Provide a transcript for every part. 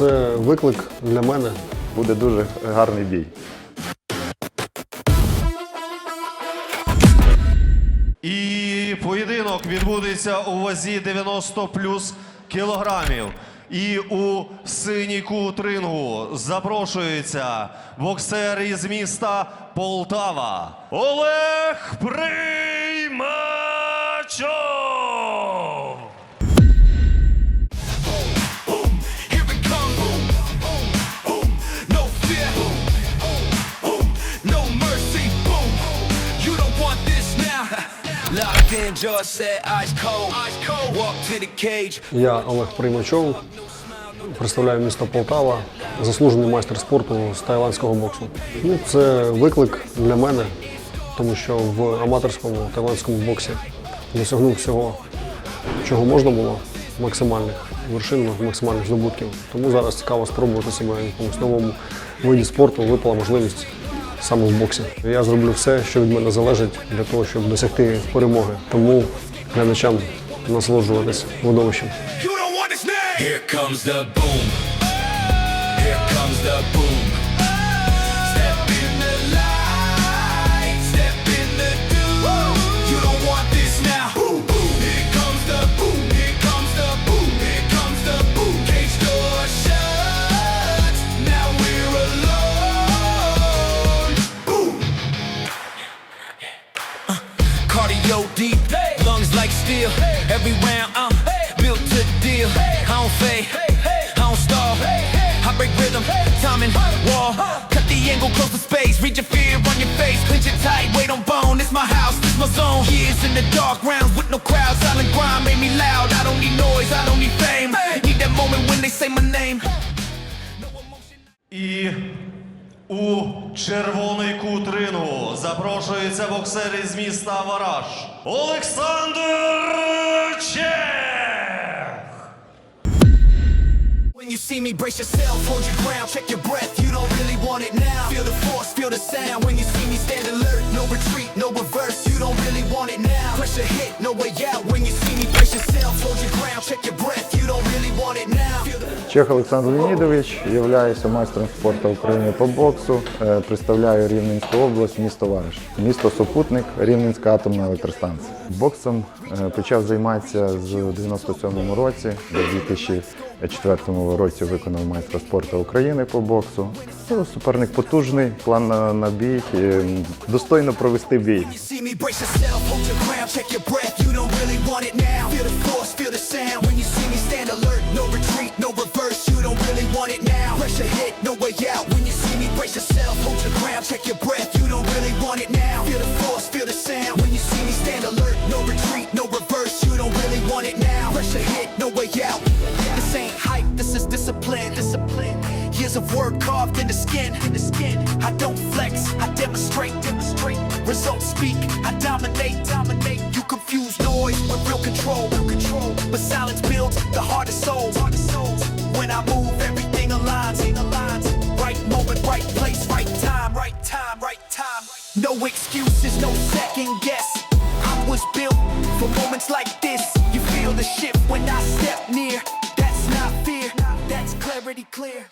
це виклик для мене. Буде дуже гарний бій. І поєдинок відбудеться у вазі 90 плюс кілограмів. І у синій кут рингу запрошується боксер із міста Полтава Олег Приймачов. Я Олег Приймачов, представляю місто Полтава, заслужений майстер спорту з тайландського боксу. Ну, це виклик для мене, тому що в аматорському тайландському боксі досягнув всього, чого можна було, максимальних вершин, максимальних здобутків. Тому зараз цікаво спробувати себе в якомусь новому виді спорту. Випала можливість саме в боксі. Я зроблю все, що від мене залежить для того, щоб досягти перемоги. Тому глядачам this name. Here comes the boom. Here comes the boom. I don't fade, I don't stall. I break rhythm, timing, wall. Cut the angle, close the space. Read your fear on your face. Clench it tight, weight on bone. It's my house, it's my zone. Years in the dark rounds with no crowd. Silent grind made me loud. I don't need noise, I don't need fame. Need that moment when they say my name. І у червоний кут рингу запрошується боксер із міста Вараж Олександр Чех. See me, brace yourself, hold your ground, check your breath. You don't really want it now. Feel the force, feel the sound. When you see me, stand alert, no retreat, no reverse. You don't really want it now. Pressure hit, no way out. When you see me, brace yourself, hold your ground, check your breath. You don't Чех Олександр Леонідович, являюся майстром спорту України по боксу. Е, Представляю Рівненську область, місто Вариш. Місто Супутник, Рівненська атомна електростанція. Боксом е, почав займатися з 97-му році. До 2004 році виконав майстра спорту України по боксу. Суперник потужний, план на, бій, достойно провести бій. When you see me, stand alert, Pressure hit, no way out. When you see me, brace yourself, hold your ground, check your breath. You don't really want it now. Feel the force, feel the sound. When you see me, stand alert, no retreat, no reverse. You don't really want it now. Pressure hit, no way out. This ain't hype, this is discipline, discipline. Years of work carved in the skin, in the skin. I don't flex, I demonstrate, demonstrate. Results speak, I dominate, dominate. You confuse noise with real control, real control. But silence builds the souls, hardest souls. When I move, excuses, no second guess. I was built for moments like this. You feel the shift when I step near. That's not fear, that's clarity clear.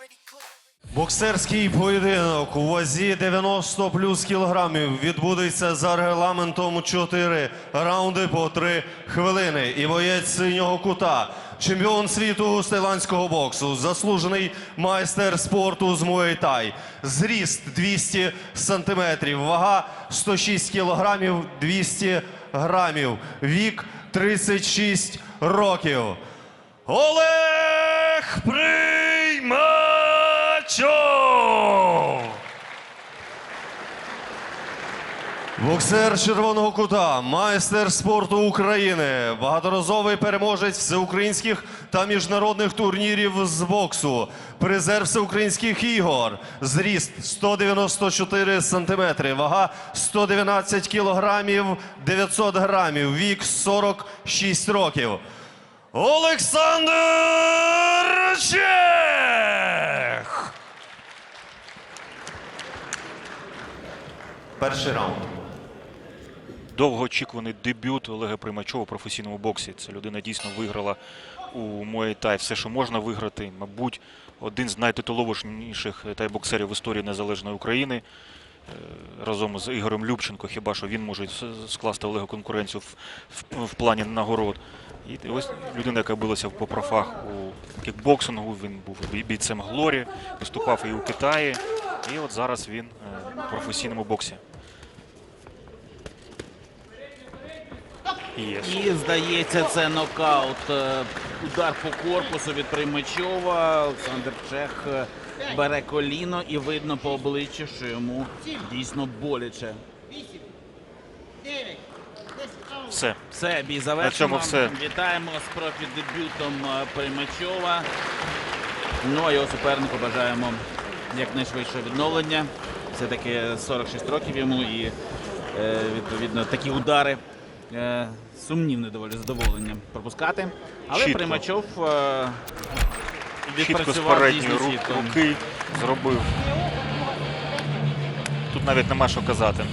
Боксерський поєдинок у вазі 90 плюс кілограмів відбудеться за регламентом 4 раунди по 3 хвилини. І боєць синього кута, чемпіон світу з тайландського боксу, заслужений майстер спорту з Муay-Thai. Зріст 200 сантиметрів, вага 106 кілограмів 200 грамів, вік 36 років. Олег Приймачов! Боксер червоного кута, майстер спорту України, багаторазовий переможець всеукраїнських та міжнародних турнірів з боксу, призер всеукраїнських ігор, зріст 194 сантиметри, вага 119 кілограмів 900 грамів, вік 46 років. Олександр Чех! Перший раунд. Довгоочікуваний дебют Олега Примачова у професійному боксі. Це людина дійсно виграла у Thai все, що можна виграти. Мабуть, один з найтитуловіших тайбоксерів в історії незалежної України. Е, Разом з Ігорем Любченко, хіба що він може скласти Олегу конкуренцію в, в, в плані нагород. І ось людина, яка билася по профах у кікбоксингу, він був бійцем Глорі, виступав і у Китаї. І от зараз він е, у професійному боксі. Є. І здається, це нокаут. Е, Удар по корпусу від Приймачова. Олександр Чех е, бере коліно і видно по обличчю, що йому дійсно боляче. Все. Все, бій На завершено. цьому все. Вітаємо з профі-дебютом е, Приймачова. Ну а його супернику бажаємо якнайшвидшого відновлення. Все-таки 46 років йому і відповідно такі удари. Е, сумнівне доволі задоволення пропускати. Але Чітко. Примачов е, Чітко з відпрацював передньої дійсно чітко. руки зробив. Тут навіть нема що казати.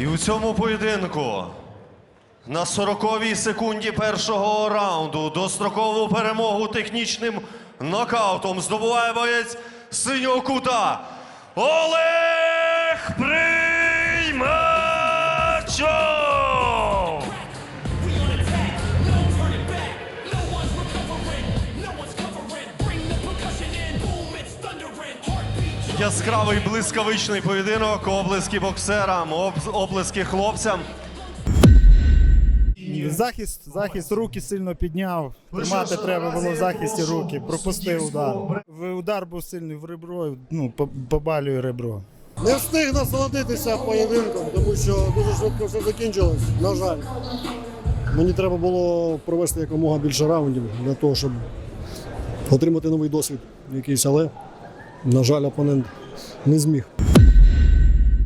І у цьому поєдинку на 40-й секунді першого раунду дострокову перемогу технічним нокаутом здобуває боєць синього кута Олег Приймачов! Яскравий блискавичний поєдинок, облески боксерам, об- облески хлопцям. Захист, захист руки сильно підняв. Тримати треба було в захисті руки. Пропустив удар. В- Удар був сильний в ребро, ну, побалює ребро. Не встиг насолодитися поєдинком, тому що дуже швидко все закінчилось. На жаль. Мені треба було провести якомога більше раундів для того, щоб отримати новий досвід якийсь, але, на жаль, опонент не зміг.